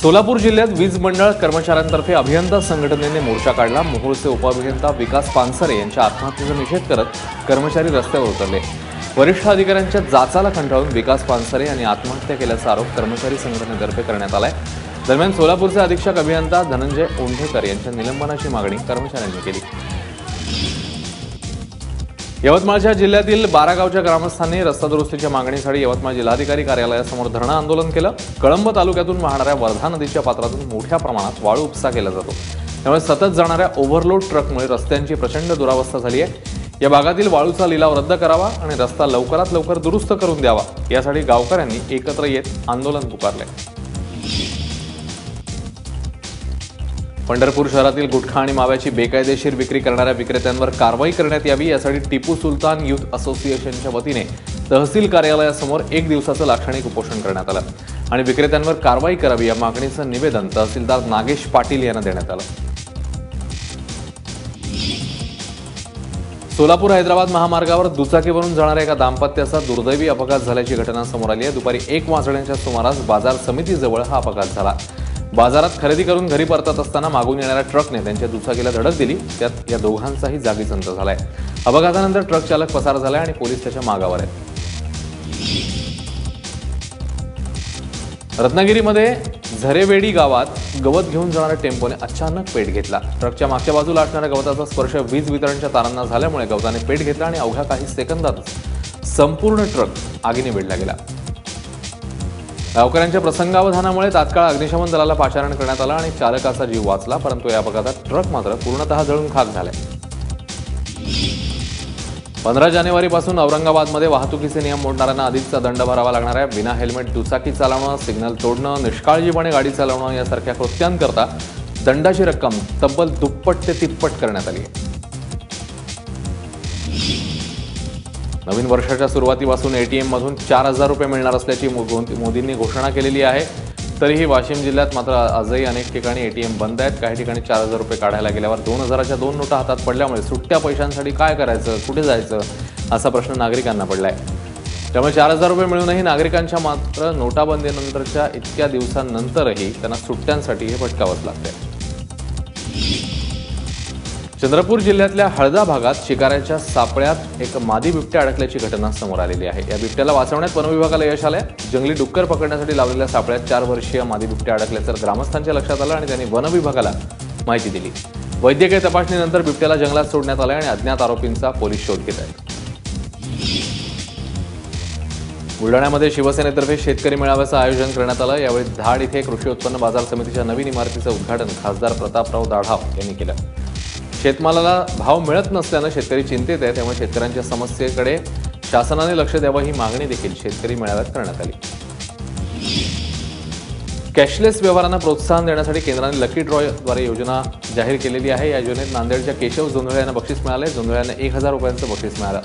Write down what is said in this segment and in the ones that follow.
सोलापूर जिल्ह्यात वीज मंडळ कर्मचाऱ्यांतर्फे अभियंता संघटनेने मोर्चा काढला. मोहोळचे उपअभियंता विकास पानसरे यांच्या आत्महत्येचा निषेध करत कर्मचारी रस्त्यावर उतरले. वरिष्ठ अधिकाऱ्यांच्या जाचाला कंटाळून विकास पानसरे यांनी आत्महत्या केल्याचा आरोप कर्मचारी संघटनेतर्फे करण्यात आलाय. दरम्यान सोलापूरचे अधीक्षक अभियंता धनंजय ओंढेकर यांच्या निलंबनाची मागणी कर्मचाऱ्यांनी केली. यवतमाळच्या जिल्ह्यातील बारागावच्या ग्रामस्थांनी रस्ता दुरुस्तीच्या मागणीसाठी यवतमाळ जिल्हाधिकारी कार्यालयासमोर धरणं आंदोलन केलं. कळंब तालुक्यातून वाहणाऱ्या वर्धा नदीच्या पात्रातून मोठ्या प्रमाणात वाळू उपसा केला जातो. त्यामुळे सतत जाणाऱ्या ओव्हरलोड ट्रकमुळे रस्त्यांची प्रचंड दुरावस्था झाली आहे. या भागातील वाळूचा लिलाव रद्द करावा आणि रस्ता लवकरात लवकर दुरुस्त करून द्यावा यासाठी गावकऱ्यांनी एकत्र येत आंदोलन पुकारले पंढरपूर शहरातील गुटखा आणि माव्याची बेकायदेशीर विक्री करणाऱ्या विक्रेत्यांवर कारवाई करण्यात यावी यासाठी टिपू सुलतान युथ असोसिएशनच्या वतीने तहसील कार्यालयासमोर एक दिवसाचं लाक्षणिक उपोषण करण्यात आलं आणि विक्रेत्यांवर कारवाई करावी या मागणीचं निवेदन तहसीलदार नागेश पाटील यांना देण्यात आलं. सोलापूर हैदराबाद महामार्गावर दुचाकीवरून जाणाऱ्या एका दाम्पत्याचा दुर्दैवी अपघात झाल्याची घटना समोर आली आहे. दुपारी एक वाजण्याच्या सुमारास बाजार समितीजवळ हा अपघात झाला. बाजारात खरेदी करून घरी परतत असताना मागून येणाऱ्या ट्रकने त्यांच्या दुचाकीला धडक दिली. त्यात या दोघांचाही जागीच अंत झालाय. अपघातानंतर ट्रक चालक पसार झालाय आणि पोलीस त्याच्या मागावर आहेत. रत्नागिरीमध्ये झरेवेडी गावात गवत घेऊन जाणाऱ्या टेम्पोने अचानक पेट घेतला. ट्रकच्या मागच्या बाजूला असणाऱ्या गवताचा स्पर्श वीज वितरणच्या तारांना झाल्यामुळे गवताने पेट घेतला आणि अवघ्या काही सेकंदातच संपूर्ण ट्रक आगीने वेढला गेला. गावकऱ्यांच्या प्रसंगावधानामुळे तात्काळ अग्निशमन दलाला पाचारण करण्यात आलं आणि चालकाचा जीव वाचला. परंतु या अपघातात ट्रक मात्र पूर्णतः जळून खाक झालाय पंधरा जानेवारीपासून औरंगाबादमध्ये वाहतुकीचे नियम मोडणाऱ्यांना अधिकचा दंड भरावा लागणार आहे. विना हेल्मेट दुचाकी चालवणं सिग्नल तोडणं निष्काळजीपणे गाडी चालवणं यासारख्या कृत्यांकरता दंडाची रक्कम तब्बल दुप्पट ते तिप्पट करण्यात आली आहे. नवीन वर्षाच्या सुरुवातीपासून ए टी एममधून चार हजार रुपये मिळणार असल्याची मो- मोदींनी घोषणा केलेली आहे. तरीही वाशिम जिल्ह्यात मात्र आजही अनेक ठिकाणी एटीएम बंद आहेत. काही ठिकाणी चार हजार रुपये काढायला गेल्यावर दोन हजाराच्या दोन नोटा हातात पडल्यामुळे सुट्ट्या पैशांसाठी काय करायचं कुठे जायचं असा प्रश्न नागरिकांना पडला आहे त्यामुळे चार हजार रुपये मिळूनही नागरिकांच्या मात्र नोटाबंदीनंतरच्या इतक्या दिवसांनंतरही त्यांना सुट्ट्यांसाठी हे भटकावंच लागतंय. चंद्रपूर जिल्ह्यातल्या हळदा भागात शिकाऱ्याच्या सापळ्यात एक मादी बिबट्या अडकल्याची घटना समोर आलेली आहे. या बिबट्याला वाचवण्यात वनविभागाला यश आलंय. जंगली डुक्कर पकडण्यासाठी लावलेल्या सापळ्यात चार वर्षीय मादी बिबट्या अडकल्याचं ग्रामस्थांच्या लक्षात आलं आणि त्यांनी वनविभागाला माहिती दिली. वैद्यकीय तपासणीनंतर बिबट्याला जंगलात सोडण्यात आलं आणि अज्ञात आरोपींचा पोलीस शोध घेत आहेत बुलढाण्यामध्ये शिवसेनेतर्फे शेतकरी मेळाव्याचं आयोजन करण्यात आलं. यावेळी धाड इथे कृषी उत्पन्न बाजार समितीच्या नवीन इमारतीचं उद्घाटन खासदार प्रतापराव दाढाव यांनी केलं. शेतमालाला भाव मिळत नसल्यानं शेतकरी चिंतेत आहे त्यामुळे शेतकऱ्यांच्या समस्येकडे शासनाने लक्ष द्यावं ही मागणी देखील शेतकरी मेळाव्यात करण्यात आली. कॅशलेस व्यवहारांना प्रोत्साहन देण्यासाठी केंद्राने लकी ड्रॉद्वारे योजना जाहीर केलेली आहे. या योजनेत नांदेडच्या केशव जोंधळे यांना बक्षीस मिळाले जोंधळे यांना एक हजार रुपयांचं बक्षीस मिळालं.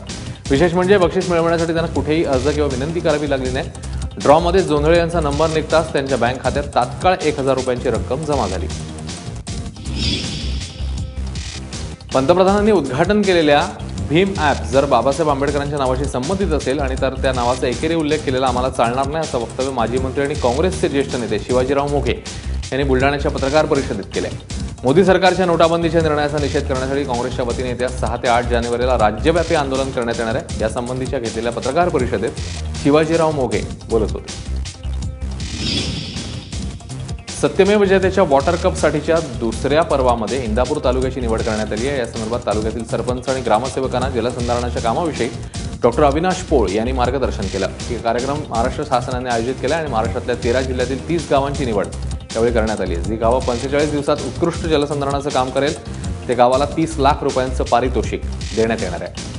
विशेष म्हणजे बक्षीस मिळवण्यासाठी त्यांना कुठेही अर्ज किंवा विनंती करावी लागली नाही. ड्रॉमध्ये जोंधळे यांचा नंबर निघताच त्यांच्या बँक खात्यात तात्काळ एक हजार रुपयांची रक्कम जमा झाली. पंतप्रधानांनी उद्घाटन केलेल्या भीम ॲप जर बाबासाहेब आंबेडकरांच्या नावाशी संबंधित असेल आणि तर त्या नावाचा एकेरी उल्लेख केलेला आम्हाला चालणार नाही असं वक्तव्य माजी मंत्री आणि काँग्रेसचे ज्येष्ठ नेते शिवाजीराव मोघे यांनी बुलढाण्याच्या पत्रकार परिषदेत केले मोदी सरकारच्या नोटाबंदीच्या निर्णयाचा निषेध करण्यासाठी काँग्रेसच्या वतीने येत्या सहा ते आठ जानेवारीला राज्यव्यापी आंदोलन करण्यात येणार आहे. यासंबंधीच्या घेतलेल्या पत्रकार परिषदेत शिवाजीराव मोघे बोलत होते. सत्यमेव जयतेच्या वॉटर कपसाठीच्या दुसऱ्या पर्वामध्ये इंदापूर तालुक्याची निवड करण्यात आली आहे. या संदर्भात तालुक्यातील सरपंच आणि ग्रामसेवकांना जलसंधारणाच्या कामाविषयी डॉक्टर अविनाश पोळ यांनी मार्गदर्शन केलं. हे कार्यक्रम महाराष्ट्र शासनाने आयोजित केला आणि महाराष्ट्रातल्या तेरा जिल्ह्यातील तीस गावांची निवड यावेळी करण्यात आली आहे. जी गावं पंचेचाळीस दिवसात उत्कृष्ट जलसंधारणाचं काम करेल ते गावाला तीस लाख रुपयांचं पारितोषिक देण्यात येणार आहे.